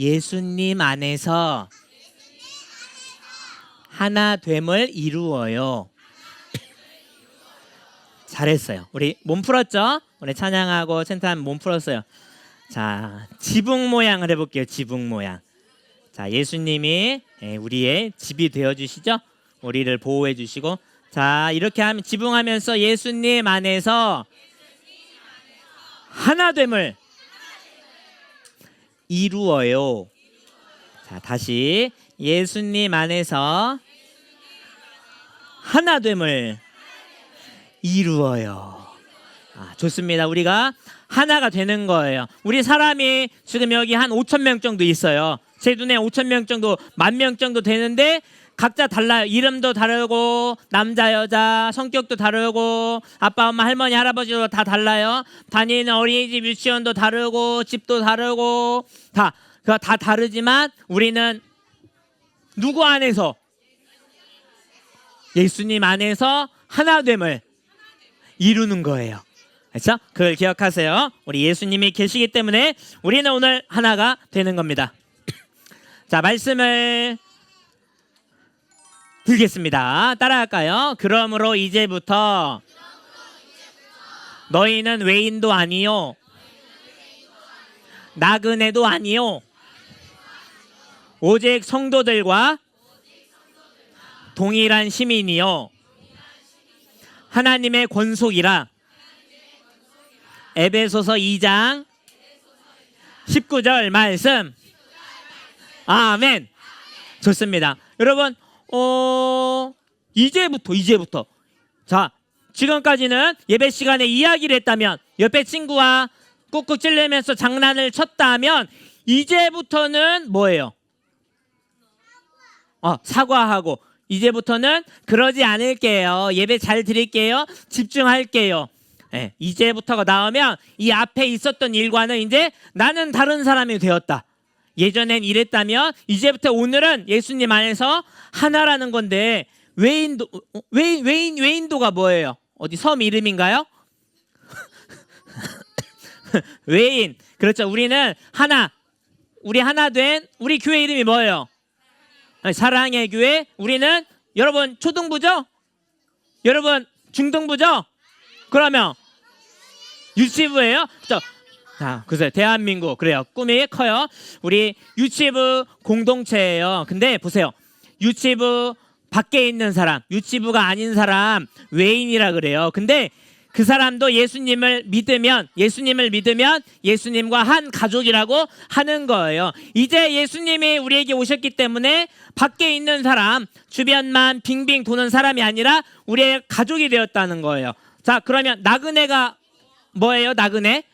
예수님 안에서 하나 됨을 이루어요. 잘했어요. 우리 몸 풀었죠? 우리 찬양하고 센터하면 몸 풀었어요. 자, 지붕 모양을 해볼게요. 지붕 모양. 자, 예수님이 예, 우리의 집이 되어 주시죠? 우리를 보호해 주시고 자, 이렇게 하면 지붕하면서 예수님 안에서 하나됨을 이루어요. 자, 다시 예수님 안에서 하나됨을 이루어요. 아, 좋습니다. 우리가 하나가 되는 거예요. 우리 사람이 지금 여기 한 5천 명 정도 있어요. 제 눈에 5천 명 정도, 만 명 정도 되는데 각자 달라요. 이름도 다르고 남자 여자 성격도 다르고 아빠 엄마 할머니 할아버지도 다 달라요. 다니는 어린이집 유치원도 다르고 집도 다르고 다 그거 다 다르지만 우리는 누구 안에서 예수님 안에서 하나됨을 이루는 거예요. 그렇죠? 그걸 기억하세요. 우리 예수님이 계시기 때문에 우리는 오늘 하나가 되는 겁니다. 자, 말씀을 들겠습니다. 따라할까요? 그러므로 이제부터 너희는 외인도 아니요. 나그네도 아니요. 오직 성도들과 동일한 시민이요. 하나님의 권속이라. 에베소서 2장 19절 말씀. 아멘. 좋습니다. 여러분 어 이제부터 이제부터 자 지금까지는 예배 시간에 이야기를 했다면 옆에 친구와 꾹꾹 찔르면서 장난을 쳤다면 이제부터는 뭐예요? 어, 사과하고 이제부터는 그러지 않을게요. 예배 잘 드릴게요. 집중할게요. 예, 이제부터가 나오면 이 앞에 있었던 일과는 이제 나는 다른 사람이 되었다. 예전엔 이랬다면 이제부터 오늘은 예수님 안에서 하나라는 건데 외인도 어, 외인 외인 외인도가 뭐예요? 어디 섬 이름인가요? 외인 그렇죠. 우리는 하나 우리 하나 된 우리 교회 이름이 뭐예요? 사랑의 교회 우리는 여러분 초등부죠? 여러분 중등부죠? 그러면 유치부예요? 자, 자, 그래서 대한민국 그래요. 꿈이 커요. 우리 유치부 공동체예요. 근데 보세요. 유치부 밖에 있는 사람, 유치부가 아닌 사람 외인이라 그래요. 근데 그 사람도 예수님을 믿으면 예수님을 믿으면 예수님과 한 가족이라고 하는 거예요. 이제 예수님이 우리에게 오셨기 때문에 밖에 있는 사람 주변만 빙빙 도는 사람이 아니라 우리의 가족이 되었다는 거예요. 자, 그러면 나그네가 뭐예요? 나그네?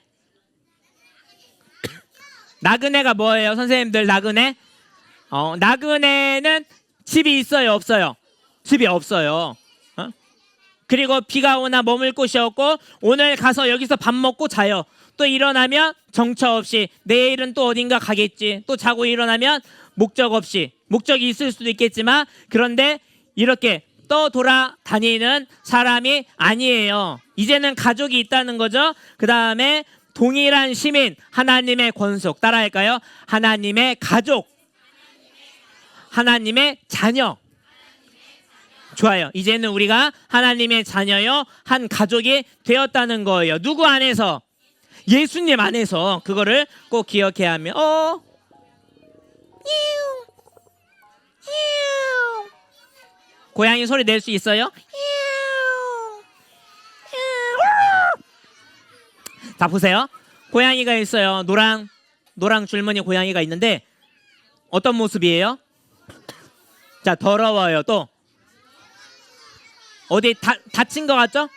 나그네가 뭐예요? 선생님들 나그네? 어, 나그네는 집이 있어요, 없어요? 집이 없어요. 어? 그리고 비가 오나 머물 곳이 없고 오늘 가서 여기서 밥 먹고 자요. 또 일어나면 정처 없이 내일은 또 어딘가 가겠지. 또 자고 일어나면 목적 없이 목적이 있을 수도 있겠지만 그런데 이렇게 떠 돌아다니는 사람이 아니에요. 이제는 가족이 있다는 거죠. 그 다음에 동일한 시민, 하나님의 권속 따라할까요? 하나님의 가족, 하나님의 자녀. 좋아요. 이제는 우리가 하나님의 자녀요, 한 가족이 되었다는 거예요. 누구 안에서? 예수님 안에서 그거를 꼭 기억해야 하며, 어. 고양이 소리 낼 수 있어요? 이우, 이우. 자 보세요. 고양이가 있어요. 노랑 노랑 줄무늬 고양이가 있는데 어떤 모습이에요? 자 더러워요. 또 어디 다, 다친 것 같죠?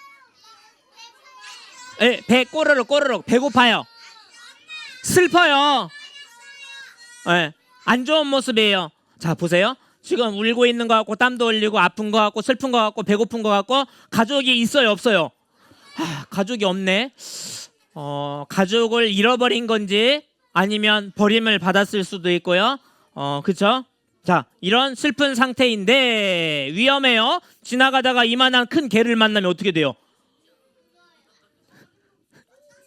예, 배 꼬르륵 꼬르륵 배고파요. 슬퍼요. 예, 안 좋은 모습이에요. 자 보세요. 지금 울고 있는 것 같고 땀도 흘리고 아픈 것 같고 슬픈 것 같고 배고픈 것 같고 가족이 있어요 없어요? 아, 가족이 없네. 어, 가족을 잃어버린 건지 아니면 버림을 받았을 수도 있고요. 어, 그쵸? 자, 이런 슬픈 상태인데 위험해요. 지나가다가 이만한 큰 개를 만나면 어떻게 돼요?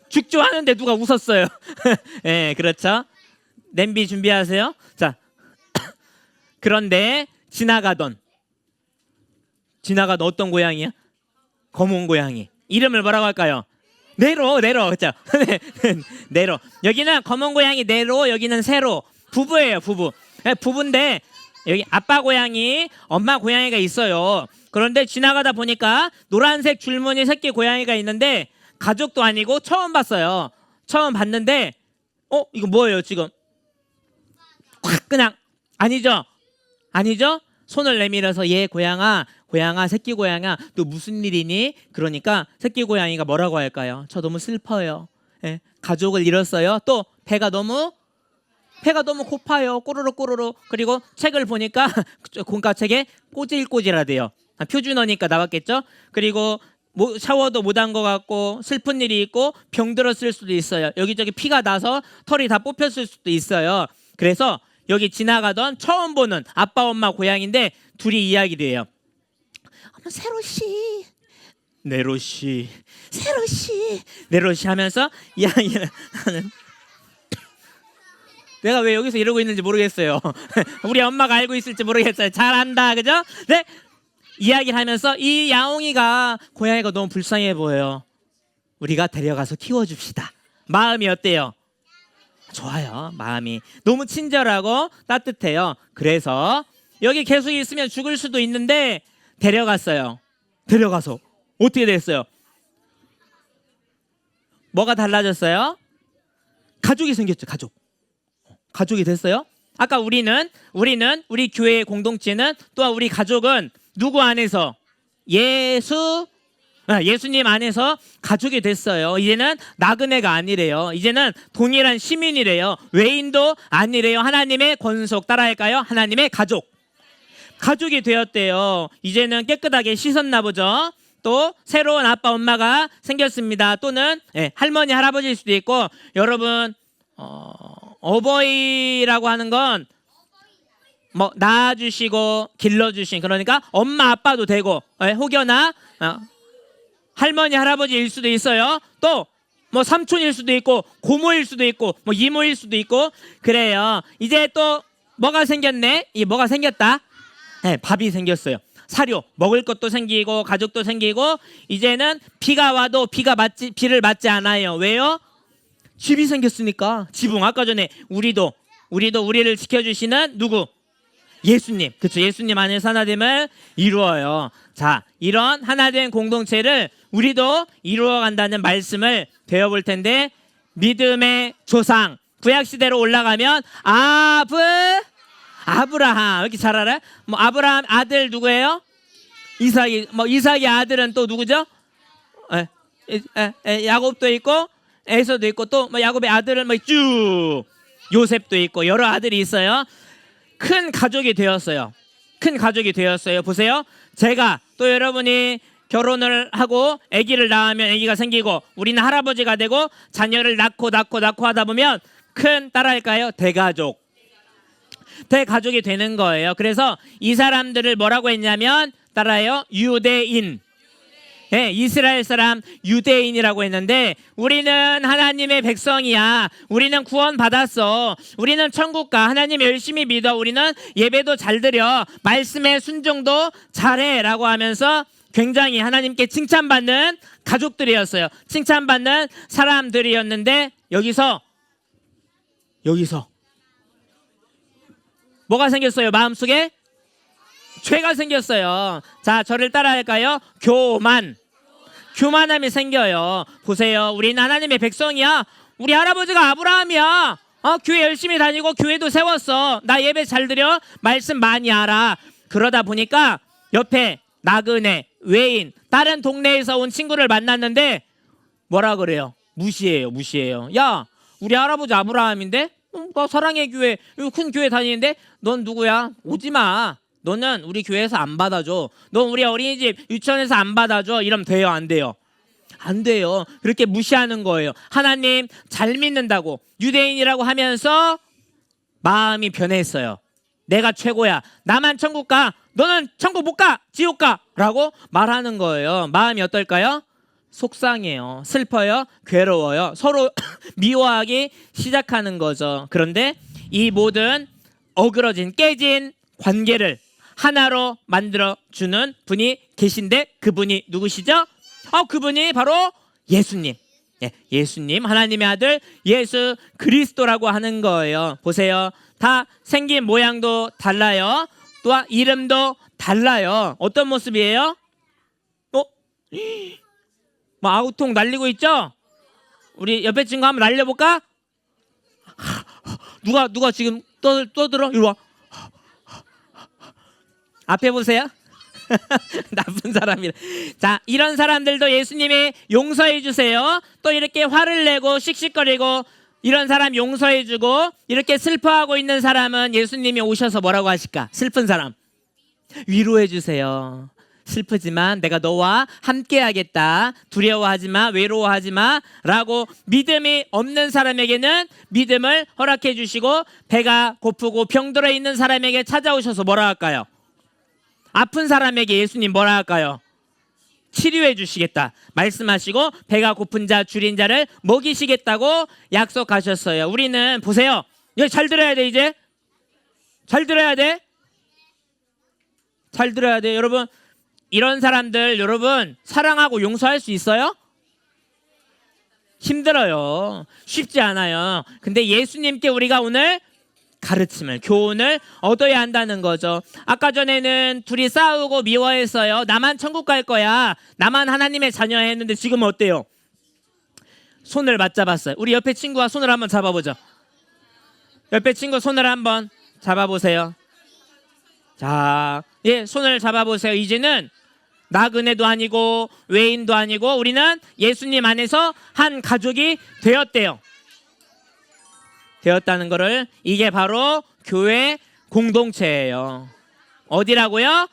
죽죠 하는데 누가 웃었어요. 예, 그렇죠. 냄비 준비하세요. 자, 그런데 지나가던 지나가던 어떤 고양이야? 검은 고양이. 이름을 뭐라고 할까요? 네로, 네로, 그죠? 네로. 여기는 검은 고양이 네로, 여기는 세로. 부부예요, 부부. 예, 부부인데 여기 아빠 고양이, 엄마 고양이가 있어요. 그런데 지나가다 보니까 노란색 줄무늬 새끼 고양이가 있는데 가족도 아니고 처음 봤어요. 처음 봤는데 어 이거 뭐예요 지금? 확 그냥 아니죠, 아니죠? 손을 내밀어서 얘 고양아, 고양아, 새끼 고양아, 또 무슨 일이니? 그러니까 새끼 고양이가 뭐라고 할까요? 저 너무 슬퍼요. 예, 가족을 잃었어요. 또 배가 너무 배가 너무 고파요. 꼬르륵 꼬르륵. 그리고 책을 보니까 공과책에 꼬질꼬질하대요. 아, 표준어니까 나왔겠죠. 그리고 뭐 샤워도 못한 것 같고 슬픈 일이 있고 병들었을 수도 있어요. 여기저기 피가 나서 털이 다 뽑혔을 수도 있어요. 그래서 여기 지나가던 처음 보는 아빠 엄마 고양인데 둘이 이야기를 해요. 어머 세로 씨, 네로 씨, 세로 씨, 네로 씨 하면서 이야기를 하는. 내가 왜 여기서 이러고 있는지 모르겠어요. 우리 엄마가 알고 있을지 모르겠어요. 잘한다, 그죠? 네. 이야기를 하면서 이 야옹이가 고양이가 너무 불쌍해 보여요. 우리가 데려가서 키워줍시다. 마음이 어때요? 좋아요. 마음이 너무 친절하고 따뜻해요. 그래서 여기 계속 있으면 죽을 수도 있는데 데려갔어요. 데려가서 어떻게 됐어요? 뭐가 달라졌어요? 가족이 생겼죠. 가족. 가족이 됐어요. 아까 우리는 우리는 우리 교회의 공동체는 또한 우리 가족은 누구 안에서 예수 아, 예수님 안에서 가족이 됐어요. 이제는 나그네가 아니래요. 이제는 동일한 시민이래요. 외인도 아니래요. 하나님의 권속 따라할까요? 하나님의 가족. 가족이 되었대요. 이제는 깨끗하게 씻었나 보죠. 또 새로운 아빠 엄마가 생겼습니다. 또는 예, 할머니 할아버지일 수도 있고 여러분 어, 어버이라고 하는 건 뭐 낳아주시고 길러주신 그러니까 엄마 아빠도 되고 예, 혹여나 어, 할머니 할아버지일 수도 있어요. 또 뭐 삼촌일 수도 있고 고모일 수도 있고 뭐 이모일 수도 있고 그래요. 이제 또 뭐가 생겼네? 이 뭐가 생겼다? 네, 밥이 생겼어요. 사료 먹을 것도 생기고 가족도 생기고 이제는 비가 와도 비가 맞지 비를 맞지 않아요. 왜요? 집이 생겼으니까 지붕 아까 전에 우리도 우리도 우리를 지켜주시는 누구 예수님 그렇죠 예수님 안에서 하나됨을 이루어요 자 이런 하나된 공동체를 우리도 이루어간다는 말씀을 배워볼 텐데 믿음의 조상 구약 시대로 올라가면 아브 아브라함 왜 이렇게 잘 알아요? 뭐 아브라함 아들 누구예요? 이삭이 뭐 이삭의 아들은 또 누구죠? 에, 에, 에, 야곱도 있고 에서도 있고 또 뭐 야곱의 아들은 뭐쭉 요셉도 있고 여러 아들이 있어요. 큰 가족이 되었어요. 큰 가족이 되었어요. 보세요. 제가 또 여러분이 결혼을 하고 아기를 낳으면 아기가 생기고 우리는 할아버지가 되고 자녀를 낳고 낳고 낳고 하다 보면 큰 따라할까요? 대가족. 대가족이 되는 거예요. 그래서 이 사람들을 뭐라고 했냐면 따라요. 유대인. 예, 이스라엘 사람 유대인이라고 했는데 우리는 하나님의 백성이야. 우리는 구원 받았어. 우리는 천국 가. 하나님 열심히 믿어. 우리는 예배도 잘 드려. 말씀의 순종도 잘해라고 하면서 굉장히 하나님께 칭찬받는 가족들이었어요. 칭찬받는 사람들이었는데 여기서 여기서 뭐가 생겼어요? 마음속에 죄가 생겼어요. 자, 저를 따라할까요? 교만. 교만함이 생겨요. 보세요. 우리는 하나님의 백성이야. 우리 할아버지가 아브라함이야. 어, 교회 열심히 다니고 교회도 세웠어. 나 예배 잘 드려. 말씀 많이 알아. 그러다 보니까 옆에 나그네, 외인, 다른 동네에서 온 친구를 만났는데 뭐라 그래요? 무시해요, 무시해요. 야, 우리 할아버지 아브라함인데? 음, 나 사랑의 교회, 큰 교회 다니는데 넌 누구야? 오지 마. 너는 우리 교회에서 안 받아줘. 넌 우리 어린이집 유치원에서 안 받아줘. 이러면 돼요, 안 돼요? 안 돼요. 그렇게 무시하는 거예요. 하나님 잘 믿는다고 유대인이라고 하면서 마음이 변했어요. 내가 최고야. 나만 천국 가. 너는 천국 못 가. 지옥 가. 라고 말하는 거예요. 마음이 어떨까요? 속상해요. 슬퍼요. 괴로워요. 서로 미워하기 시작하는 거죠. 그런데 이 모든 어그러진 깨진 관계를 하나로 만들어 주는 분이 계신데 그분이 누구시죠? 어 그분이 바로 예수님. 예, 예수님 하나님의 아들 예수 그리스도라고 하는 거예요. 보세요. 다 생긴 모양도 달라요. 또한 이름도 달라요. 어떤 모습이에요? 어? 뭐 아우통 날리고 있죠? 우리 옆에 친구 한번 날려볼까? 누가 누가 지금 떠 떠들어? 이리 와. 앞에 보세요. 나쁜 사람이라. 자, 이런 사람들도 예수님이 용서해 주세요. 또 이렇게 화를 내고 씩씩거리고 이런 사람 용서해 주고 이렇게 슬퍼하고 있는 사람은 예수님이 오셔서 뭐라고 하실까? 슬픈 사람. 위로해 주세요. 슬프지만 내가 너와 함께 하겠다. 두려워하지 마, 외로워하지 마. 라고 믿음이 없는 사람에게는 믿음을 허락해 주시고 배가 고프고 병들어 있는 사람에게 찾아오셔서 뭐라 할까요? 아픈 사람에게 예수님 뭐라 할까요? 치료해 주시겠다 말씀하시고 배가 고픈 자 줄인 자를 먹이시겠다고 약속하셨어요. 우리는 보세요. 이거 잘 들어야 돼 이제. 잘 들어야 돼. 잘 들어야 돼. 여러분 이런 사람들 여러분 사랑하고 용서할 수 있어요? 힘들어요. 쉽지 않아요. 근데 예수님께 우리가 오늘 가르침을 교훈을 얻어야 한다는 거죠. 아까 전에는 둘이 싸우고 미워했어요. 나만 천국 갈 거야. 나만 하나님의 자녀 했는데 지금 어때요? 손을 맞잡았어요. 우리 옆에 친구와 손을 한번 잡아보죠. 옆에 친구 손을 한번 잡아보세요. 자, 예, 손을 잡아보세요. 이제는 나그네도 아니고 외인도 아니고 우리는 예수님 안에서 한 가족이 되었대요. 되었다는 것을 이게 바로 교회 공동체예요. 어디라고요?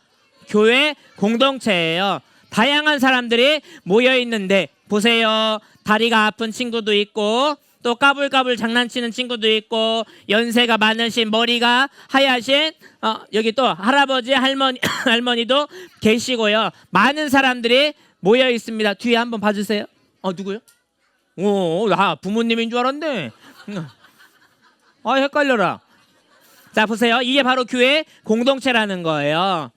교회 공동체예요. 다양한 사람들이 모여 있는데 보세요. 다리가 아픈 친구도 있고 또 까불까불 장난치는 친구도 있고 연세가 많으신 머리가 하얗신 어, 여기 또 할아버지 할머니 할머니도 계시고요. 많은 사람들이 모여 있습니다. 뒤에 한번 봐주세요. 어 누구요? 오, 나 부모님인 줄 알았네. 아 헷갈려라. 자 보세요. 이게 바로 교회 공동체라는 거예요.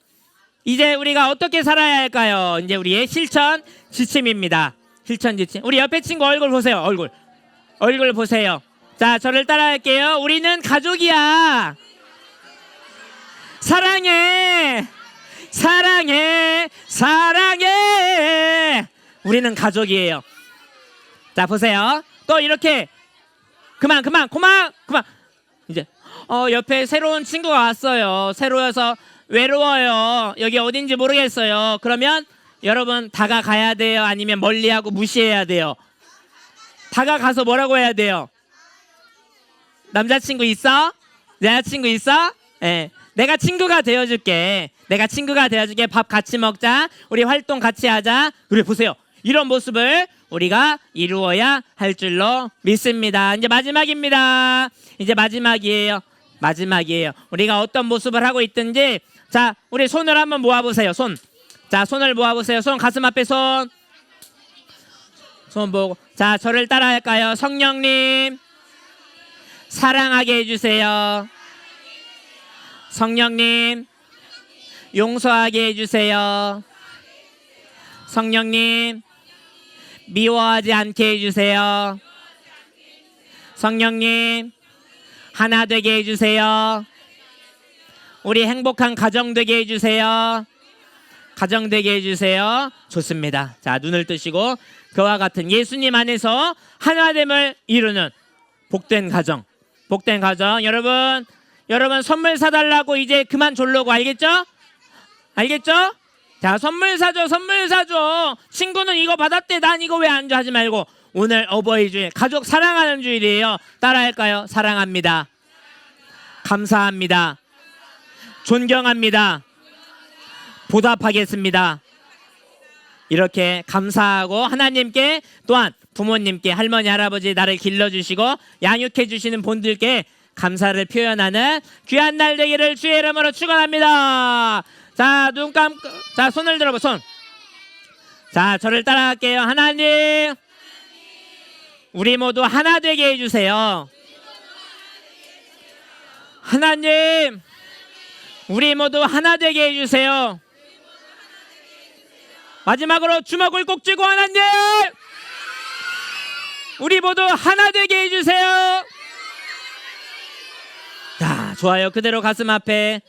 이제 우리가 어떻게 살아야 할까요? 이제 우리의 실천 지침입니다. 실천 지침. 우리 옆에 친구 얼굴 보세요. 얼굴. 얼굴 보세요. 자, 저를 따라 할게요. 우리는 가족이야. 사랑해. 사랑해. 사랑해. 우리는 가족이에요. 자, 보세요. 또 이렇게 그만 그만 그만 그만 이제 어 옆에 새로운 친구가 왔어요. 새로워서 외로워요. 여기 어딘지 모르겠어요. 그러면 여러분 다가가야 돼요. 아니면 멀리하고 무시해야 돼요. 다가가서 뭐라고 해야 돼요? 남자친구 있어? 여자친구 있어? 예. 내가 친구가 되어줄게. 내가 친구가 되어줄게. 밥 같이 먹자. 우리 활동 같이 하자. 그래 보세요. 이런 모습을 우리가 이루어야 할 줄로 믿습니다. 이제 마지막입니다. 이제 마지막이에요. 마지막이에요. 우리가 어떤 모습을 하고 있든지 자, 우리 손을 한번 모아 보세요. 손. 자, 손을 모아 보세요. 손 가슴 앞에 손. 손 보고 자, 저를 따라 할까요? 성령님. 사랑하게 해 주세요. 성령님. 용서하게 해 주세요. 성령님. 미워하지 않게 해주세요. 성령님, 하나 되게 해주세요. 우리 행복한 가정 되게 해주세요. 가정 되게 해주세요. 좋습니다. 자, 눈을 뜨시고 그와 같은 예수님 안에서 하나됨을 이루는 복된 가정. 복된 가정. 여러분, 여러분 선물 사달라고 이제 그만 졸려고 알겠죠? 알겠죠? 자, 선물 사줘, 선물 사줘. 친구는 이거 받았대, 난 이거 왜 안 줘? 하지 말고 오늘 어버이 주일, 가족 사랑하는 주일이에요. 따라할까요? 사랑합니다. 감사합니다. 존경합니다. 보답하겠습니다. 이렇게 감사하고 하나님께 또한 부모님께 할머니 할아버지 나를 길러주시고 양육해 주시는 분들께 감사를 표현하는 귀한 날 되기를 주의 이름으로 축원합니다. 자, 눈 감고 자, 손을 들어봐. 손. 자, 저를 따라갈게요. 하나님. 우리 모두 하나 되게 해 주세요. 하나님, 우리 모두 하나 되게 해주세요. 마지막으로 주먹을 꼭 쥐고 하나님, 우리 모두 하나 되게 해주세요. 자, 좋아요. 그대로 가슴 앞에.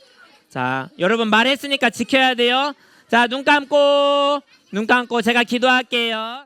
자, 여러분 말했으니까 지켜야 돼요. 자, 눈 감고, 눈 감고 제가 기도할게요.